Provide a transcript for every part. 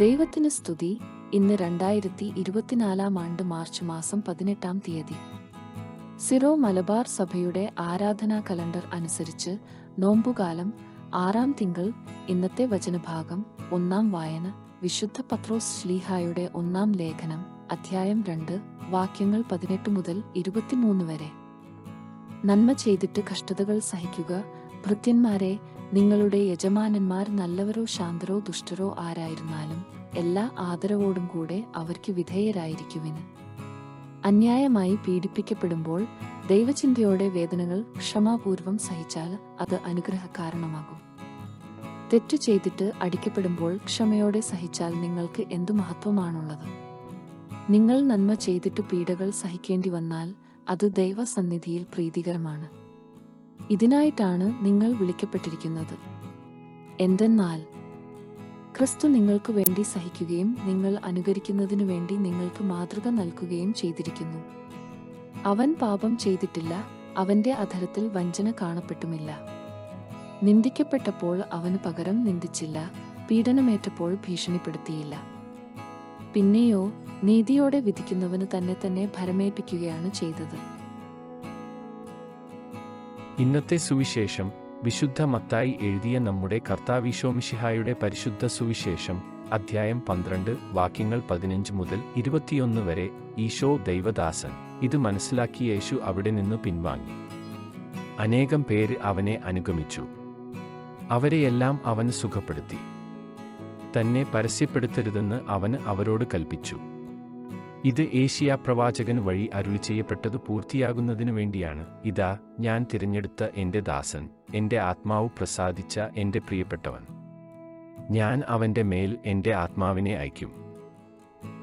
ദൈവത്തിന് സ്തുതി. ഇന്ന് രണ്ടായിരത്തി ഇരുപത്തിനാലാം ആണ്ട് മാർച്ച് മാസം പതിനെട്ടാം തീയതി. സിറോ മലബാർ സഭയുടെ ആരാധനാ കലണ്ടർ അനുസരിച്ച് നോമ്പുകാലം ആറാം തിങ്കൾ ഇന്നത്തെ വചനഭാഗം ഒന്നാം വായന വിശുദ്ധ പത്രോസ് ശ്ലീഹായുടെ ഒന്നാം ലേഖനം അധ്യായം രണ്ട് വാക്യങ്ങൾ പതിനെട്ട് മുതൽ ഇരുപത്തിമൂന്ന് വരെ. നന്മ ചെയ്തിട്ട് കഷ്ടതകൾ സഹിക്കുക. ഭൃത്യന്മാരെ നിങ്ങളുടെ യജമാനന്മാർ നല്ലവരോ ശാന്തരോ ദുഷ്ടരോ ആരായിരുന്നാലും എല്ലാ ആദരവോടും കൂടെ അവർക്ക് വിധേയരായിരിക്കുവിന്. അന്യായമായി പീഡിപ്പിക്കപ്പെടുമ്പോൾ ദൈവചിന്തയോടെ വേദനകൾ ക്ഷമാപൂർവം സഹിച്ചാൽ അത് അനുഗ്രഹകാരണമാകും. തെറ്റു ചെയ്തിട്ട് അടിക്കപ്പെടുമ്പോൾ ക്ഷമയോടെ സഹിച്ചാൽ നിങ്ങൾക്ക് എന്തു മഹത്വമാണുള്ളത്? നിങ്ങൾ നന്മ ചെയ്തിട്ട് പീഡകൾ സഹിക്കേണ്ടി വന്നാൽ അത് ദൈവസന്നിധിയിൽ പ്രീതികരമാണ്. ഇതിനായിട്ടാണ് നിങ്ങൾ വിളിക്കപ്പെട്ടിരിക്കുന്നത്. എന്തെന്നാൽ ക്രിസ്തു നിങ്ങൾക്ക് വേണ്ടി സഹിക്കുകയും നിങ്ങൾ അനുകരിക്കുന്നതിനു വേണ്ടി നിങ്ങൾക്ക് മാതൃക നൽകുകയും ചെയ്തിരിക്കുന്നു. അവൻ പാപം ചെയ്തിട്ടില്ല അവന്റെ അധരത്തിൽ വഞ്ചന കാണപ്പെട്ടുമില്ല. നിന്ദിക്കപ്പെട്ടപ്പോൾ അവന് പകരം നിന്ദിച്ചില്ല പീഡനമേറ്റപ്പോൾ ഭീഷണിപ്പെടുത്തിയില്ല. പിന്നെയോ നീതിയോടെ വിധിക്കുന്നവന് തന്നെ തന്നെ ഭരമേൽപ്പിക്കുകയാണ് ചെയ്തത്. ഇന്നത്തെ സുവിശേഷം വിശുദ്ധ മത്തായി എഴുതിയ നമ്മുടെ കർത്താവിശോമിഷിഹായുടെ പരിശുദ്ധ സുവിശേഷം അധ്യായം പന്ത്രണ്ട് വാക്യങ്ങൾ പതിനഞ്ച് മുതൽ ഇരുപത്തിയൊന്ന് വരെ ഈശോ ദൈവദാസൻ ഇത് മനസ്സിലാക്കി യേശു അവിടെ നിന്ന് പിൻവാങ്ങി. അനേകം പേര് അവനെ അനുഗമിച്ചു. അവരെയെല്ലാം അവന് സുഖപ്പെടുത്തി. തന്നെ പരസ്യപ്പെടുത്തരുതെന്ന് അവന് അവരോട് കൽപ്പിച്ചു. ഇത് ഏഷ്യ പ്രവാചകൻ വഴി അരുളി ചെയ്യപ്പെട്ടത് പൂർത്തിയാകുന്നതിനു വേണ്ടിയാണ്. ഇതാ ഞാൻ തിരഞ്ഞെടുത്ത എന്റെ ദാസൻ എന്റെ ആത്മാവ് പ്രസാദിച്ച എന്റെ പ്രിയപ്പെട്ടവൻ. ഞാൻ അവന്റെ മേൽ എന്റെ ആത്മാവിനെ അയക്കും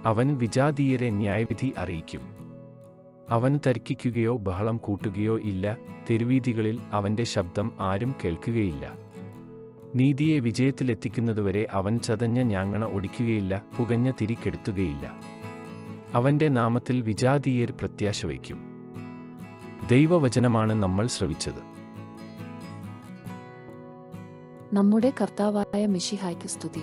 അവൻ വിജാതീയരെ ന്യായവിധി അറിയിക്കും. അവൻ തർക്കിക്കുകയോ ബഹളം കൂട്ടുകയോ ഇല്ല തെരുവീതികളിൽ അവന്റെ ശബ്ദം ആരും കേൾക്കുകയില്ല. നീതിയെ വിജയത്തിലെത്തിക്കുന്നതുവരെ അവൻ ചതഞ്ഞ ഞാങ്ങണ ഒടിക്കുകയില്ല പുകഞ്ഞ തിരിക്കെടുത്തുകയില്ല അവന്റെ നാമത്തിൽ വിജാതീയർ പ്രത്യാശ വയ്ക്കും. ദൈവവചനമാണ് നമ്മൾ ശ്രവിച്ചത്. നമ്മുടെ കർത്താവായ മിഷിഹായ്ക്ക് സ്തുതി.